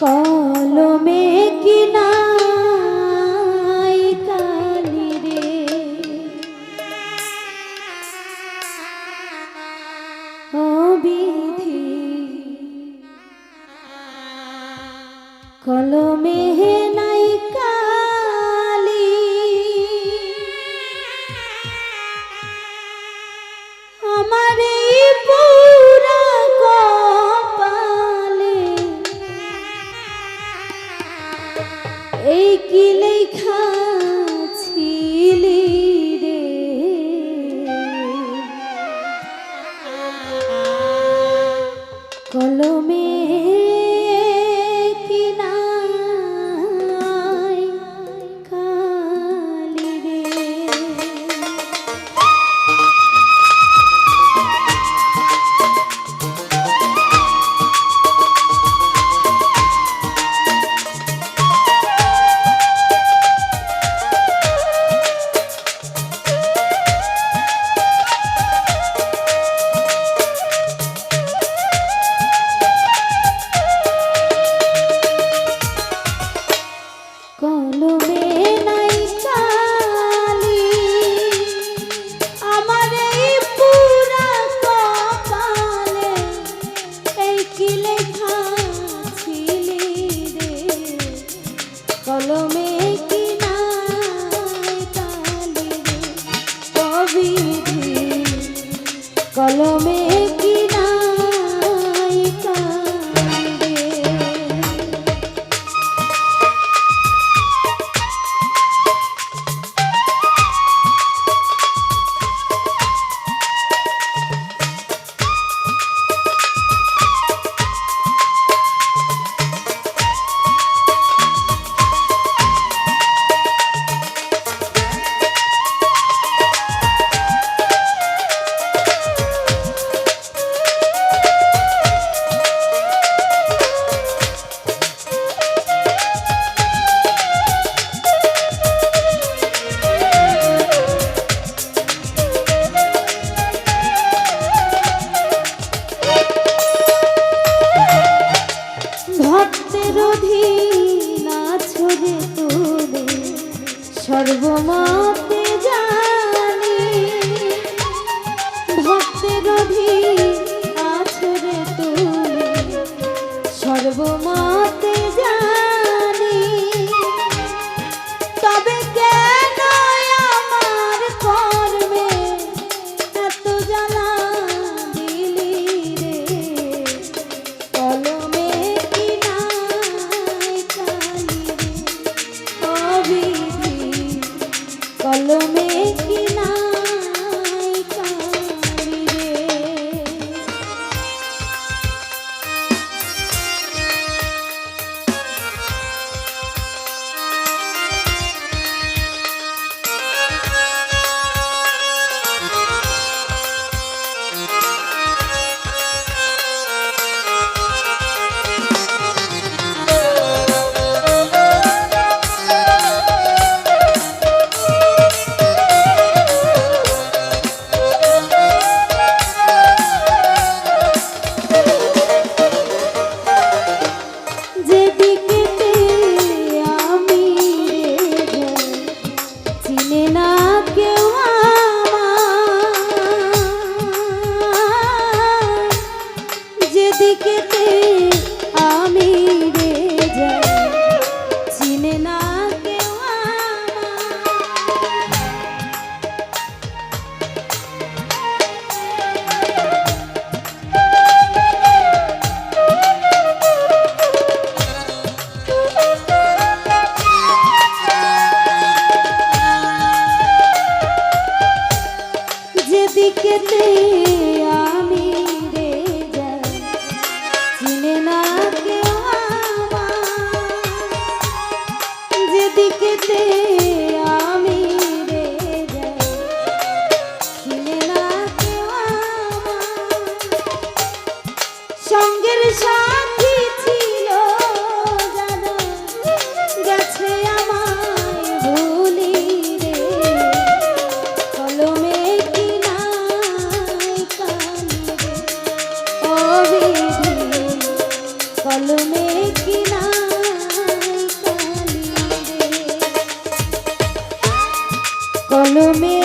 কলমে কিনাই কালি রে? অবিধি এই কি লেখা কলমে Follow me. আমার যেতে me